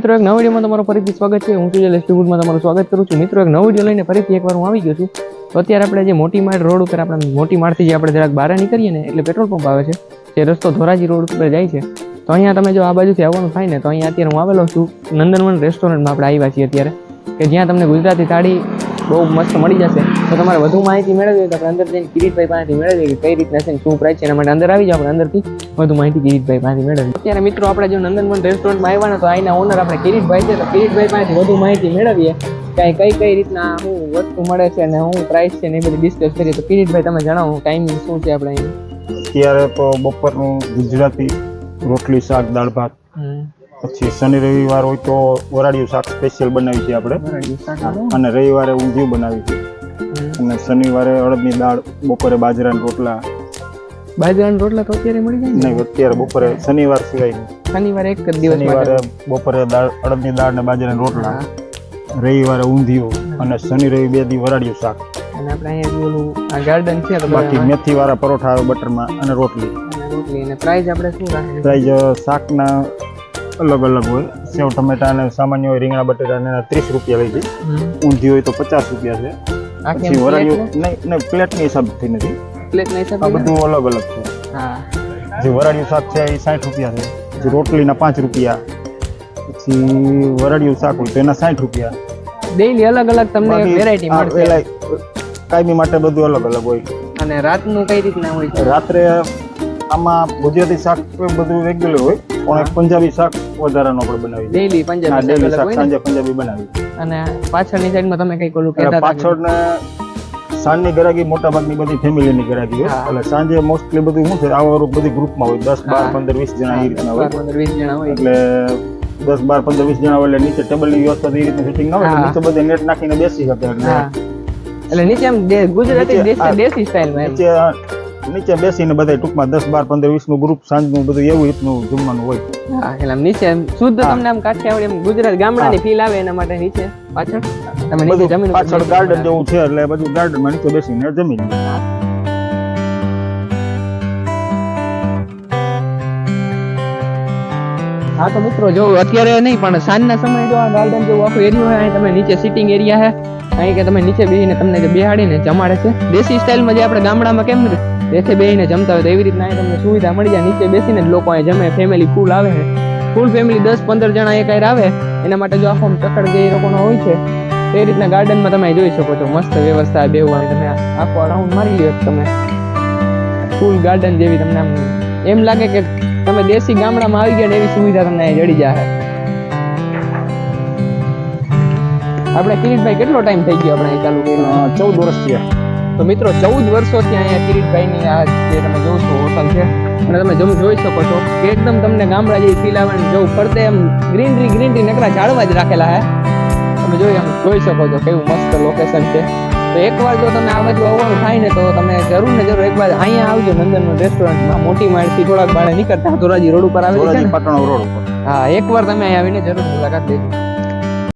મિત્રો, એક નવા વિડીયોમાં તમારું ફરીથી સ્વાગત છે. હું સુજલ ફૂડમાં તમારું સ્વાગત કરું છું. મિત્રો, એક નવો વીડિયો લઈને ફરીથી એકવાર હું આવી ગયો છું. તો અત્યારે આપણે જે મોટી માળ રોડ ઉપર આપણે, મોટી માળથી જે આપણે જરાક બહાર નીકળીએ ને, એટલે પેટ્રોલ પંપ આવે છે, જે રસ્તો ધોરાજી રોડ ઉપર જાય છે. તો અહીંયા તમે જો આ બાજુથી આવવાનું થાય ને, તો અહીંયા અત્યારે હું આવેલો છું નંદનવન રેસ્ટોરન્ટમાં આપણે આવ્યા છીએ અત્યારે, કે જ્યાં તમને ગુજરાતી થાળી બહુ મસ્ત મળી જશે. તો તમારે વધુ માહિતી મેળવવી હોય તો આપણે અંદર જઈને કિરીટભાઈ પાસેથી મેળવીએ કે કઈ રીતના છે શું પ્રાઇસ છે એના માટે અંદર આવી જાઓ આપણે અંદરથી. વધુ માહિતી કિરીટભાઈ પાસેથી મેળવીએ. અત્યારે મિત્રો આપણે જો નંદનવન રેસ્ટોરન્ટમાં આવ્યા ને, તો અહીંના ઓનર આપણે કિરીટભાઈ છે, તો કિરીટભાઈ પાસેથી વધુ માહિતી મેળવીએ કઈ કઈ કઈ રીતના શું વસ્તુ મળે છે અને શું પ્રાઇસ છે ને એ બધી ડિસ્કસ કરીએ. તો કિરીટભાઈ, તમે જણાવો ટાઈમિંગ શું છે આપણે અત્યારે તો બપોરનું ગુજરાતી રોટલી, શાક, દાળ, ભાત. પછી શનિ રવિવાર હોય તો વરાળિયું શાક સ્પેશિયલ બનાવી છે આપણે. અને રવિવારે ઊંધિયું બનાવી છે. અને શનિવારે અડદની દાળ બપોરે બાજરાના રોટલા. બાજરાના રોટલા તો અત્યારે મળી જાય નહીં અત્યારે બપોરે શનિવાર સિવાય શનિવારે એક જ દિવસ શનિવારે બપોરે દાળ અડદની દાળ ને બાજરાના રોટલા. રવિવારે ઊંધિયું અને શનિ રવિ બે દી વરાળિયું શાક. અને આપણે અહીંયા પેલું આ ગાર્ડન છે તો બાકી મેથી વાળા પરોઠા બટરમાં અને રોટલી. રોટલી. અને પ્રાઇસ આપણે શું રાખે? પ્રાઇઝ શાકના અલગ અલગ હોય. સેવ ટમેટા અને સામાન્ય હોય રીંગણા બટેટા ને એના ત્રીસ રૂપિયા લઈ છે ઊંધી હોય તો પચાસ રૂપિયા છે. પછી વરાળિયું નહીં નહીં પ્લેટની હિસાબથી નથી. પ્લેટ ના આ હિસાબે બધું અલગ અલગ છે. હા. જે વરાળીયું શાક છે એ સાઠ રૂપિયા છે. જે રોટલીના પાંચ રૂપિયા. પછી વરાળિયું શાક હોય તો એના સાઠ રૂપિયા. ડેઈલી અલગ અલગ તમને વેરાયટી મળશે. કાયમી માટે બધું અલગ અલગ હોય. અને રાતનું કઈ રીતના હોય રાત્રે આમાં ગુજરાતી શાક બધું રેગ્યુલર હોય પણ પંજાબી શાક વધારાનો આપણે બનાવી ડેલી પંજાબી ડેલી શાક ને? સાંજે પંજાબી બનાવી અને પાછળની સાઈડમાં તમે કઈ કોલું કહેતા પાછળને પાછળ ને સાંજની ગરાગી મોટા ભાગની બધી ફેમિલીની ગરાગી હોય. એટલે સાંજે મોસ્ટલી બધું શું છે આવા બધી ગ્રુપમાં હોય. દસ બાર પંદર વીસ જણા એ રીતના હોય. પંદર વીસ જણા હોય. એટલે દસ બાર પંદર વીસ જણા હોય એટલે નીચે ટેબલની વ્યવસ્થા એ રીતની ફિટિંગ ના હોય. નીચે બધે નેટ નાખીને બેસી શકે. એટલે નીચે આમ ગુજરાતી દેશી સ્ટાઇલમાં નીચે નીચે બેસીને બધા ટૂંકમાં દસ બાર પંદર વીસનું ગ્રુપ સાંજનું બધું એવું રીતનું જમવાનું હોય. હા એટલે નીચે શુદ્ધ તમને આમ કાઠિયાવાડી એમ ગુજરાત ગામડાની ફીલ આવે એના માટે નીચે પાછળ? તમે નીચે જમીન પાછળ ગાર્ડન જેવું છે એટલે બધું ગાર્ડનમાં નીચે બેસીને જમી લઈએ. હા, તો મિત્રો, જો અત્યારે નહીં, પણ સાંજના સમયે જો આ ગાર્ડન જેવું આખો એરિયો હોય, અહીં તમે નીચે સિટિંગ એરિયા હે અહીં કે તમે નીચે બેસીને તમને જે બેહાડીને જમાડે છે. દેશી સ્ટાઇલમાં જે આપણે ગામડામાં કેમ રેખે બેસીને જમતા હોય, તો એવી રીતના અહીં તમને સુવિધા મળી જાય. નીચે બેસીને જ લોકો અહીં જમે ફેમિલી ફૂલ આવે છે. ફૂલ ફેમિલી દસ પંદર જણા એક હારે આવે એના માટે જો આખો ચકડ જે એ લોકોનો હોય છે, તે રીતના ગાર્ડનમાં તમે જોઈ શકો છો. મસ્ત વ્યવસ્થા બેહવાની તમે આખો રાઉન્ડ મારી લ્યો તમે. ફૂલ ગાર્ડન જેવી તમને આમ એમ લાગે કે તમે દેશી ગામડામાં આવી ગયા ને એવી સુવિધા તમને અહીં જડી જાય આપણે કિરીટભાઈ કેટલો ટાઈમ થઈ ગયો આપણે અહીં ચાલુ કર્યું? ચૌદ વર્ષ થયા. તો મિત્રો ચૌદ વર્ષોથી અહીંયા કિરીટભાઈની આ જે તમે જોવો છો હોટલ છે અને તમે જમ જોઈ શકો છો કે એકદમ તમને ગામડા જેવી ફીલ આવે ને જો ફરતે એમ ગ્રીનરી ગ્રીનરી નકરા ઝાડવા જ રાખેલા હે. તમે જોઈ એમ જોઈ શકો છો કેવું મસ્ત લોકેશન છે. તો એકવાર જો તમે આ બાજુ આવવાનું થાય ને તો તમે જરૂર ને જરૂર એકવાર અહીંયા આવજો નંદન રેસ્ટોરન્ટમાં. મોટી માળથી થોડાક બાળે નીકળતા ધોરાજી રોડ ઉપર આવે છે ધોરાજી રોડ ઉપર. હા એકવાર તમે અહીંયા આવીને જરૂર મુલાકાત લેજો.